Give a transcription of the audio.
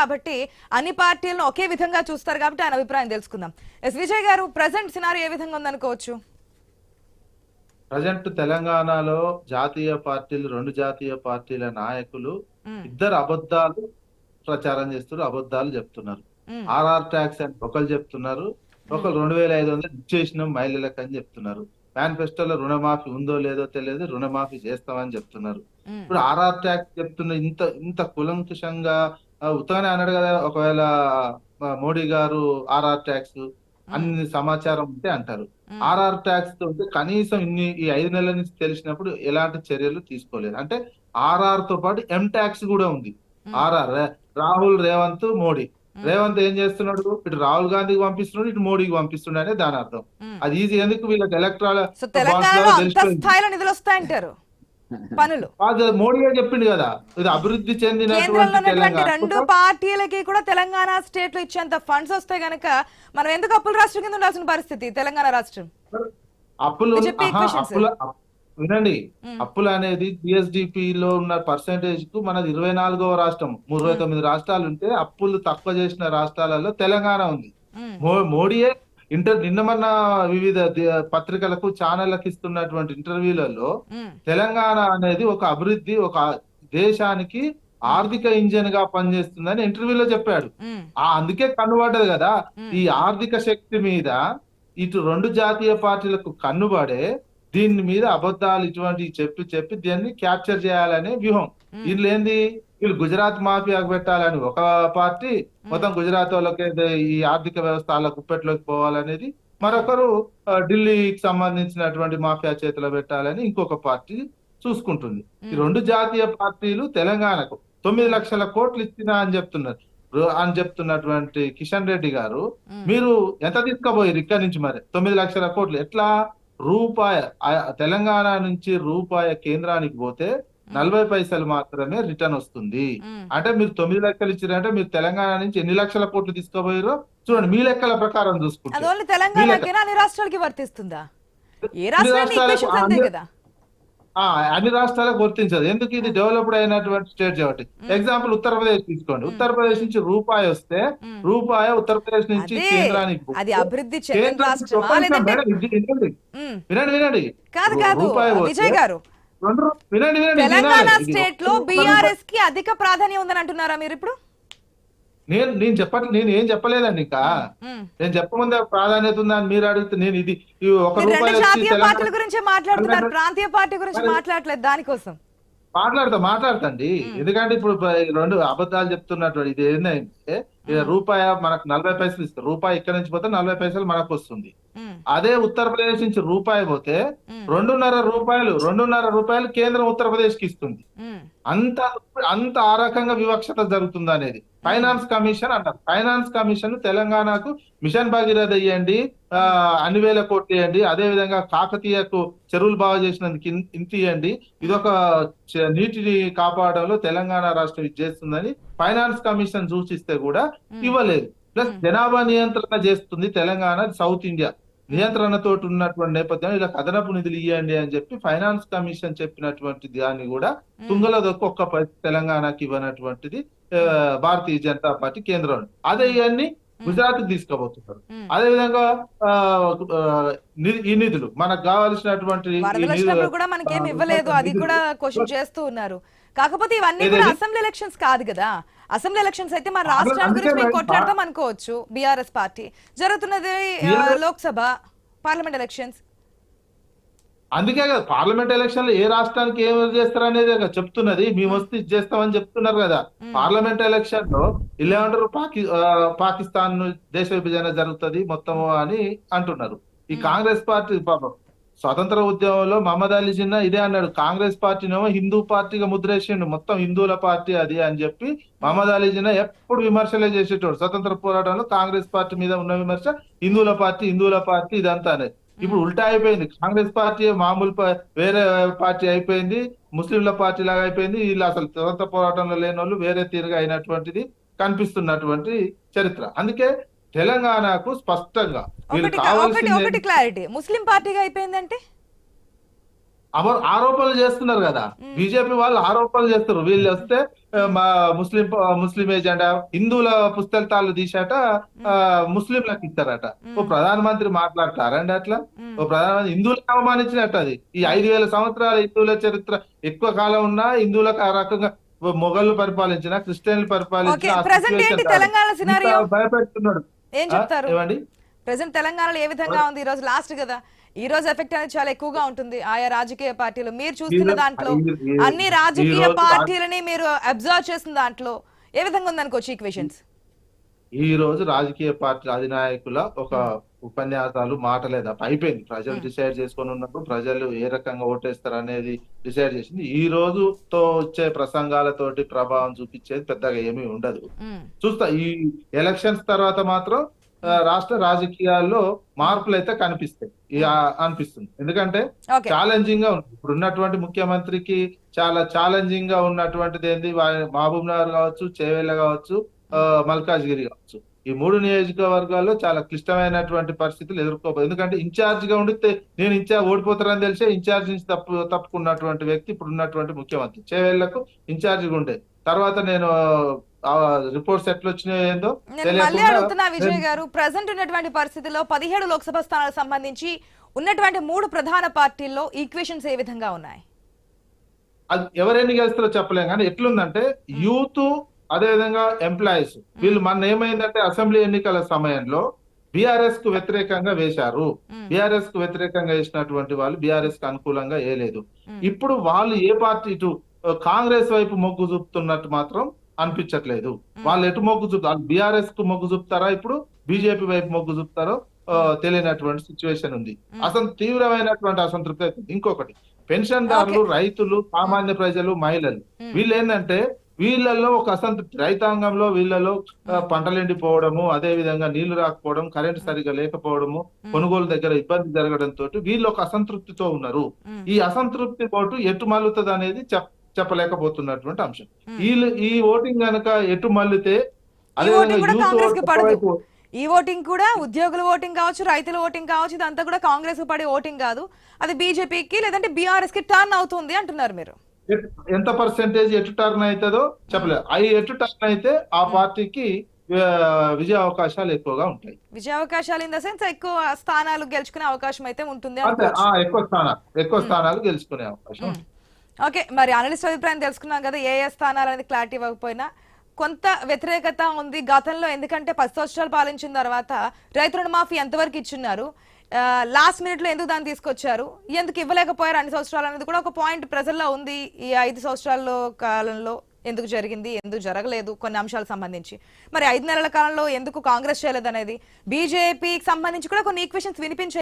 కాబట్టి అన్ని పార్టీలను ఒకే విధంగా చూస్తారు కాబట్టి ఆయన అభిప్రాయం తెలుసుకుందాం ఎస్ విజయ్ గారు ప్రజెంట్ సినారీ ఏ విధంగా ఉందనుకోవచ్చు ప్రజెంట్ తెలంగాణలో జాతీయ పార్టీలు రెండు జాతీయ పార్టీల నాయకులు. ఇద్దరు అబద్ధాలు ప్రచారం చేస్తున్నారు అబద్ధాలు చెప్తున్నారు. ఆర్ఆర్ ట్యాక్స్ అని ఒకరు చెప్తున్నారు ఒకరు రెండు వేల ఐదు వందలు ఇచ్చేసినాం మహిళలకు అని చెప్తున్నారు మేనిఫెస్టోలో రుణమాఫీ ఉందో లేదో తెలియదు రుణమాఫీ చేస్తామని చెప్తున్నారు. ఇప్పుడు ఆర్ఆర్ ట్యాక్స్ చెప్తున్న ఇంత ఇంత కులంకుశంగా ఆ, ఉత్తగానే అన్నాడు కదా ఒకవేళ మోడీ గారు ఆర్ఆర్ ట్యాక్స్ అన్ని సమాచారం ఉంటే అంటారు. ఆర్ఆర్ ట్యాక్స్తో ఉంటే కనీసం ఇన్ని ఈ ఐదు నెలల నుంచి తెలిసినప్పుడు ఎలాంటి చర్యలు తీసుకోలేదు అంటే ఆర్ఆర్తో పాటు ఎం ట్యాక్స్ కూడా ఉంది. ఆర్ఆర్ రాహుల్ రేవంత్ మోడీ. రేవంత్ ఏం చేస్తున్నాడు ఇటు రాహుల్ గాంధీకి పంపిస్తున్నాడు ఇటు మోడీకి పంపిస్తున్నాడు అనే దాని అర్థం. అది ఈజీ ఎందుకు వీళ్ళకి ఎలక్ట్రాల్ స్థాయిలో నిధులు వస్తాయంటారు పనులు. మోడీయే చెప్పిండు కదా ఇది అభివృద్ధి ఉన్నటువంటి రెండు పార్టీలకి కూడా తెలంగాణ స్టేట్లో ఇచ్చేంత ఫండ్స్ వస్తే గనక మనం ఎందుకు అప్పుల రాష్ట్రం కింద ఉండాల్సిన పరిస్థితి తెలంగాణ రాష్ట్రం? అప్పులు. అప్పుల వినండి. అప్పులు అనేది జిఎస్డిపి లో ఉన్న పర్సంటేజ్కు మనది ఇరవై నాలుగవ రాష్ట్రం ఇరవై తొమ్మిది రాష్ట్రాలు ఉంటే అప్పులు తక్కువ చేసిన రాష్ట్రాలలో తెలంగాణ ఉంది. మోడీయే ఇంటర్ నిన్న మొన్న వివిధ పత్రికలకు ఛానళ్ళకు ఇస్తున్నటువంటి ఇంటర్వ్యూలలో. తెలంగాణ అనేది ఒక అభివృద్ధి ఒక దేశానికి ఆర్థిక ఇంజన్గా పనిచేస్తుందని ఇంటర్వ్యూలో చెప్పాడు. ఆ అందుకే కన్నుపడ్డది కదా. ఈ ఆర్థిక శక్తి మీద ఇటు రెండు జాతీయ పార్టీలకు కన్నుబడే దీని మీద అబద్ధాలు ఇటువంటి చెప్పి చెప్పి దీన్ని క్యాప్చర్ చేయాలనే వ్యూహం. వీళ్ళు ఏంది వీళ్ళు గుజరాత్ మాఫియాకు పెట్టాలని ఒక పార్టీ మొత్తం గుజరాత్ వాళ్ళకి ఈ ఆర్థిక వ్యవస్థ వాళ్ళ కుప్పెట్లోకి పోవాలనేది మరొకరు ఢిల్లీకి సంబంధించినటువంటి మాఫియా చేతిలో పెట్టాలని ఇంకొక పార్టీ చూసుకుంటుంది. ఈ రెండు జాతీయ పార్టీలు తెలంగాణకు తొమ్మిది లక్షల కోట్లు ఇచ్చినా అని చెప్తున్నారు. అని చెప్తున్నటువంటి కిషన్ రెడ్డి గారు. మీరు ఎంత తీసుకుపోయారు ఇక్కడి నుంచి మరి? తొమ్మిది లక్షల కోట్లు. ఎట్లా రూపాయ తెలంగాణ నుంచి రూపాయ కేంద్రానికి పోతే నలభై పైసలు మాత్రమే రిటర్న్ వస్తుంది. అంటే మీరు తొమ్మిది లెక్కలు ఇచ్చారంటే మీరు తెలంగాణ నుంచి ఎన్ని లక్షల కోట్లు తీసుకుపోయారో చూడండి మీ లెక్కల ప్రకారం అది చూసుకుంటే ఓన్లీ తెలంగాణకేనా అన్ని రాష్ట్రాలకి వర్తిస్తుందా? అన్ని- వర్తించదు. ఎందుకు ఇది డెవలప్డ్ అయినటువంటి స్టేట్ కాబట్టి? ఎగ్జాంపుల్ ఉత్తరప్రదేశ్ తీసుకోండి. ఉత్తరప్రదేశ్ నుంచి రూపాయి వస్తే. రూపాయి ఉత్తరప్రదేశ్ నుంచి కేంద్రానికి వినండి. వినండి. రూపాయి తెలంగాణ స్టేట్లో బీఆర్ఎస్కి అధిక ప్రాధాన్యం ఉందని అంటున్నారా మీరు ఇప్పుడు? నేను నేను చెప్పట్ నేను ఏం చెప్పలేదండి ఇంకా. నేను చెప్పముందే ప్రాధాన్యత ఉందా అని మీరు అడిగితే నేను ఇది ఒక జాతీయ పార్టీల గురించి మాట్లాడుతున్నారు. ప్రాంతీయ పార్టీ గురించి మాట్లాడలేదు దానికోసం. మాట్లాడతా మాట్లాడతండి. ఎందుకంటే ఇప్పుడు రెండు అబద్ధాలు చెప్తున్నట్టు ఇది ఏంటంటే రూపాయి మనకు నలభై పైసలు ఇస్తారు రూపాయి ఇక్కడ నుంచి పోతే నలభై పైసలు మనకు వస్తుంది. అదే ఉత్తరప్రదేశ్ నుంచి రూపాయి పోతే. రెండున్నర రూపాయలు రెండున్నర రూపాయలు కేంద్రం ఉత్తరప్రదేశ్కి ఇస్తుంది. అంత అంత ఆ రకంగా వివక్షత జరుగుతుంది అనేది ఫైనాన్స్ కమిషన్ అంటారు ఫైనాన్స్ కమిషన్ తెలంగాణకు మిషన్ భగీరథ ఇవ్వండి ఆ, అన్ని వేల కోట్లు ఇవ్వండి అదే విధంగా కాకతీయకు చెరువులు బాగా చేసినందుకు ఇంత ఇవ్వండి ఇదొక నీటిని కాపాడడంలో తెలంగాణ రాష్ట్రం ఇది చేస్తుందని ఫైనాన్స్ కమిషన్ సూచిస్తే కూడా ఇవ్వలేదు. ప్లస్ జనాభా నియంత్రణ చేస్తుంది తెలంగాణ సౌత్ ఇండియా. నియంత్రణతో ఉన్నటువంటి నేపథ్యంలో ఇలా అదనపు నిధులు ఇవ్వండి అని చెప్పి ఫైనాన్స్ కమిషన్ చెప్పినటువంటి దాన్ని కూడా తుంగల ఒక్క తెలంగాణకి ఇవ్వనటువంటిది భారతీయ జనతా పార్టీ కేంద్రం అదే ఇవన్నీ గుజరాత్కి తీసుకుపోతున్నారు. మ్మ్. అదే విధంగా ఆ, ఆ, ని- ఈ నిధులు మనకు కావాల్సినటువంటి ఇవ్వలేదు. అది కూడా క్వశ్చన్ చేస్తూ ఉన్నారు. కాకపోతే ఇవన్నీ? కూడా అసెంబ్లీ ఎలక్షన్స్ కాదు కదా. అసెంబ్లీ ఎలక్షన్స్ అయితే మన రాష్ట్రాల గురించి మేము కొట్లాడతాం అనుకోవచ్చు. BRS party. జరుగుతున్నది లోక్సభ పార్లమెంట్ ఎలక్షన్స్. అందుకే కదా పార్లమెంట్ ఎలక్షన్లో ఏ రాష్ట్రానికి ఏం చేస్తారు అనేది చెప్తున్నది. మేము వస్తే చేస్తామని చెప్తున్నారు కదా. పార్లమెంట్ ఎలక్షన్లో ఇలా ఏమంటారు పాకి పాకిస్తాన్ దేశ విభజన జరుగుతుంది మొత్తం అని అంటున్నారు. ఈ కాంగ్రెస్ పార్టీ పాపం. స్వతంత్ర ఉద్యమంలో మహమ్మద్ అలీ జిన్నా ఇదే అన్నాడు. కాంగ్రెస్ పార్టీనేమో హిందూ పార్టీగా ముద్రేసిండు. మొత్తం హిందువుల పార్టీ అది అని చెప్పి మహమ్మద్ అలీ జిన్నా ఎప్పుడు విమర్శలే చేసేటోడు. స్వతంత్ర పోరాటంలో కాంగ్రెస్ పార్టీ మీద ఉన్న విమర్శ హిందువుల పార్టీ హిందువుల పార్టీ ఇదంతా అనేది. ఇప్పుడు ఉల్టా అయిపోయింది. కాంగ్రెస్ పార్టీ మామూలు వేరే పార్టీ అయిపోయింది. ముస్లింల పార్టీ లాగా అయిపోయింది. వీళ్ళు అసలు స్వతంత్ర పోరాటంలో లేని వాళ్ళు వేరే తీరుగా అయినటువంటిది కనిపిస్తున్నటువంటి చరిత్ర. అందుకే తెలంగాణకు స్పష్టంగా. ఒకటి క్లారిటీ ముస్లిం పార్టీగా అయిపోయిందంటే? ఆరోపణలు చేస్తున్నారు కదా. బీజేపీ వాళ్ళు ఆరోపణలు చేస్తారు వీళ్ళు వస్తే మా ముస్లిం ముస్లిం ఏజెండా హిందువుల పుస్తకాలు తీసాట ముస్లింలకు ఇస్తారట. ఓ ప్రధానమంత్రి మాట్లాడతారండి అట్లా? ఓ ప్రధానమంత్రి హిందువులకు అవమానించినట్టు అది. ఈ ఐదు వేల సంవత్సరాల హిందువుల చరిత్ర ఎక్కువ కాలం ఉన్నా హిందువులకు ఆ రకంగా మొఘళ్ళు పరిపాలించిన క్రిస్టియన్లు పరిపాలించిన? భయపెడుతున్నాడు. ఏం చెప్తారు? ప్రజెంట్ తెలంగాణలో ఏ విధంగా ఉంది? ఈ రోజు లాస్ట్ కదా. ఈ రోజు ఎఫెక్ట్ అనేది చాలా ఎక్కువగా ఉంటుంది. ఆయా రాజకీయ పార్టీలు. మీరు చూస్తున్న దాంట్లో అన్ని రాజకీయ పార్టీలని మీరు అబ్జర్వ్ చేసిన దాంట్లో ఏ విధంగా ఉందనుకోవచ్చు ఈక్వేషన్స్ ఈ రోజు రాజకీయ పార్టీ అధినాయకుల ఒక ఉపన్యాసాలు మాటలే తప్ప అయిపోయింది. ప్రజలు డిసైడ్ చేసుకొని ఉన్నప్పుడు ప్రజలు ఏ రకంగా ఓటేస్తారు అనేది డిసైడ్ చేసింది. ఈ రోజుతో వచ్చే ప్రసంగాలతోటి ప్రభావం చూపించేది పెద్దగా ఏమీ ఉండదు. చూస్తా ఈ ఎలక్షన్స్ తర్వాత మాత్రం రాష్ట్ర రాజకీయాల్లో మార్పులు అయితే కనిపిస్తాయి. అనిపిస్తుంది. ఎందుకంటే ఛాలెంజింగ్గా ఉంది. ఇప్పుడు ఉన్నటువంటి ముఖ్యమంత్రికి చాలా ఛాలెంజింగ్గా ఉన్నటువంటిది ఏంది? మహబూబ్ నగర్ కావచ్చు చేవెళ్ళ కావచ్చు మల్కాజ్గిరి కావచ్చు. ఈ మూడు నియోజకవర్గాల్లో చాలా క్లిష్టమైనటువంటి పరిస్థితులు ఎదుర్కోబోదు. ఎందుకంటే ఇన్ఛార్జ్గా ఉండితే నేను ఇన్ఛార్జ్ ఓడిపోతారని తెలిసే ఇన్ఛార్జ్ నుంచి తప్పు తప్పుకున్నటువంటి వ్యక్తి ఇప్పుడు ఉన్నటువంటి ముఖ్యమంత్రి. చేవేళ్ళకు ఇన్ఛార్జ్ ఉండే. తర్వాత నేను రిపోర్ట్స్ ఎట్లా వచ్చినాయో మళ్ళీ అడుగుతున్నా విజయ్ గారు ప్రజెంట్ ఉన్నటువంటి పరిస్థితిలో పదిహేడు లోక్సభ స్థానాలకు సంబంధించి ఉన్నటువంటి మూడు ప్రధాన పార్టీల్లో ఈక్వేషన్స్ ఏ విధంగా ఉన్నాయి? అది ఎవరు ఎన్ని గెలుస్తారో చెప్పలేం. కానీ ఎట్లుందంటే యూత్ అదే విధంగా ఎంప్లాయీస్ వీళ్ళు మన ఏమైందంటే అసెంబ్లీ ఎన్నికల సమయంలో బీఆర్ఎస్కు వ్యతిరేకంగా వేశారు. బీఆర్ఎస్కు వ్యతిరేకంగా వేసినటువంటి వాళ్ళు బీఆర్ఎస్కు అనుకూలంగా వేయలేదు. ఇప్పుడు వాళ్ళు ఏ పార్టీ ఇటు కాంగ్రెస్ వైపు మొగ్గు చూపుతున్నట్టు మాత్రం అనిపించట్లేదు. వాళ్ళు ఎటు మొగ్గు చూపుతారు బీఆర్ఎస్కు మొగ్గు చూపుతారా ఇప్పుడు? బీజేపీ వైపు మొగ్గు చూపుతారో తెలియనటువంటి సిచ్యువేషన్ ఉంది. అసలు తీవ్రమైనటువంటి అసంతృప్తి అవుతుంది ఇంకొకటి. పెన్షన్దారులు రైతులు సామాన్య ప్రజలు మహిళలు. వీళ్ళు ఏంటంటే వీళ్ళల్లో ఒక అసంతృప్తి రైతాంగంలో వీళ్ళలో పంటలు ఎండిపోవడము అదే విధంగా నీళ్ళు రాకపోవడం కరెంట్ సరిగా లేకపోవడము కొనుగోలు దగ్గర ఇబ్బంది జరగడం తోటి వీళ్ళు ఒక అసంతృప్తితో ఉన్నారు. ఈ అసంతృప్తి ఓటు ఎటు మల్లుతుంది అనేది చెప్ చెప్పలేకపోతున్నటువంటి అంశం. మ్మ్. ఈ ఓటింగ్ గనక ఎటు మల్లితే ఈ ఓటింగ్ కూడా ఉద్యోగుల ఓటింగ్ కావచ్చు రైతుల ఓటింగ్ కావచ్చు ఇదంతా కూడా కాంగ్రెస్కు పడే ఓటింగ్ కాదు. అది బీజేపీకి లేదంటే బీఆర్ఎస్కి టర్న్ అవుతుంది అంటున్నారు మీరు. ఎంత పర్సెంటేజ్ ఎటు టర్న్ అవుతుందో చెప్పలేదు అవి ఎటు టర్న్ అయితే ఆ పార్టీకి విజయ అవకాశాలు ఎక్కువగా ఉంటాయి. విజయ అవకాశాలు ఇన్ ద సెన్స్ ఎక్కువ స్థానాలు గెలుచుకునే అవకాశం అయితే ఉంటుంది ఎక్కువ స్థానాలు ఎక్కువ స్థానాలు గెలుచుకునే అవకాశం. ఓకే. మరి అనలిస్ట్ అభిప్రాయం తెలుసుకున్నాం కదా ఏ ఏ స్థానాలు అనేది క్లారిటీ ఇవ్వకపోయినా. కొంత వ్యతిరేకత ఉంది గతంలో ఎందుకంటే పది సంవత్సరాలు పాలించిన తర్వాత రైతు రుణమాఫీ ఎంతవరకు ఇచ్చున్నారు? లాస్ట్ మినిట్లో ఎందుకు దాన్ని తీసుకొచ్చారు? ఎందుకు ఇవ్వలేకపోయారు అన్ని సంవత్సరాలు అనేది కూడా ఒక పాయింట్ ప్రజల్లో ఉంది ఈ ఐదు సంవత్సరాల్లో కాలంలో. ఎందుకు జరిగింది? ఎందుకు జరగలేదు? కొన్ని అంశాలకు సంబంధించి. మరి ఐదు నెలల కాలంలో ఎందుకు కాంగ్రెస్ చేయలేదు అనేది? బీజేపీకి సంబంధించి కూడా కొన్ని ఈక్వేషన్స్ వినిపించాయి